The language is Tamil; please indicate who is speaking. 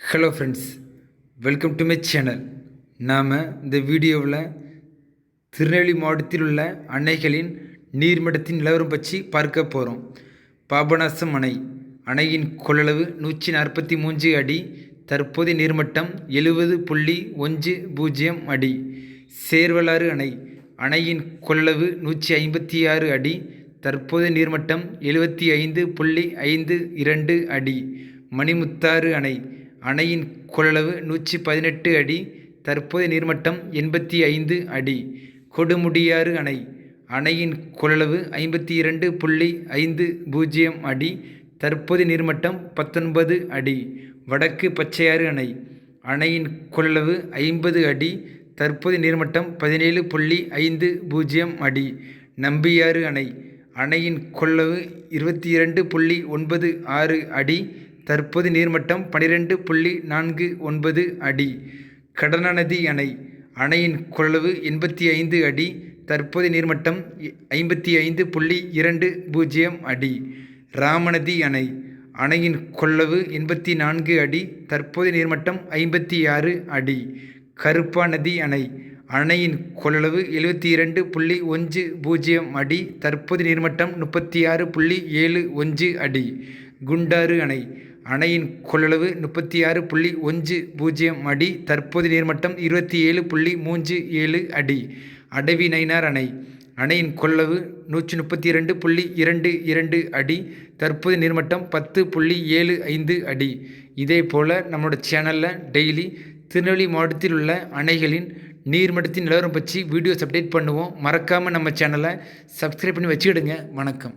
Speaker 1: Hello friends welcome to my channel நாம் இந்த வீடியோவில் திருநெல்வேலி மாவட்டத்தில் உள்ள அணைகளின் நீர்மட்டத்தின் நிலவரம் பற்றி பார்க்க போகிறோம் பாபநாசம் அணை அணையின் கொள்ளளவு நூற்றி நாற்பத்தி மூன்று அடி தற்போதைய நீர்மட்டம் எழுபது புள்ளி ஒன்று பூஜ்ஜியம் அடி. சேர்வலாறு அணை அணையின் கொள்ளளவு நூற்றி ஐம்பத்தி ஆறு அடி தற்போதைய நீர்மட்டம் எழுபத்தி ஐந்து புள்ளி ஐந்து இரண்டு அடி. மணிமுத்தாறு அணை அணையின் கொள்ளளவு நூற்றி பதினெட்டு அடி தற்போதைய நீர்மட்டம் எண்பத்தி ஐந்து அடி. கொடுமுடியாறு அணை அணையின் கொள்ளளவு ஐம்பத்தி இரண்டு புள்ளி ஐந்து பூஜ்ஜியம் அடி தற்போதைய நீர்மட்டம் பத்தொன்பது அடி. வடக்கு பச்சையாறு அணை அணையின் கொள்ளளவு ஐம்பது அடி தற்போதைய நீர்மட்டம் பதினேழு புள்ளி ஐந்து பூஜ்ஜியம் அடி. நம்பியாறு அணை அணையின் கொள்ளளவு இருபத்தி இரண்டு புள்ளி ஒன்பது ஆறு அடி தற்போது நீர்மட்டம் பனிரெண்டு புள்ளி நான்கு ஒன்பது அடி. கடனநதி அணை. அணையின் கொள்ளளவு எண்பத்தி ஐந்து அடி. தற்போதைய நீர்மட்டம் ஐம்பத்தி ஐந்து புள்ளி இரண்டு பூஜ்ஜியம் அடி. ராமநதி அணை. அணையின் கொள்ளவு எண்பத்தி நான்கு அடி. தற்போதைய நீர்மட்டம் ஐம்பத்தி ஆறு அடி. கருப்பா நதி அணை. அணையின் கொள்ளளவு எழுபத்தி இரண்டு புள்ளி ஒன்று பூஜ்ஜியம் அடி. தற்போது நீர்மட்டம் முப்பத்தி ஆறு புள்ளி ஏழு ஒன்று அடி. குண்டாறு அணை. அணையின் கொள்ளளவு முப்பத்தி ஆறு புள்ளி ஒன்று பூஜ்ஜியம் அடி தற்போது நீர்மட்டம் இருபத்தி ஏழு புள்ளி மூன்று ஏழு அடி. அடவி நைனார் அணை. அணையின் கொள்ளளவு நூற்றி முப்பத்தி இரண்டு புள்ளி இரண்டு இரண்டு அடி தற்போது நீர்மட்டம் பத்து புள்ளி ஏழு ஐந்து அடி. இதே போல் நம்மளோட சேனலில் டெய்லி திருநெல்வேலி மாவட்டத்தில் உள்ள அணைகளின் நீர்மட்டத்தின் நிலவரம் பற்றி வீடியோஸ் அப்டேட் பண்ணுவோம். மறக்காமல் நம்ம சேனலை சப்ஸ்கிரைப் பண்ணி வச்சுக்கிடுங்க. வணக்கம்.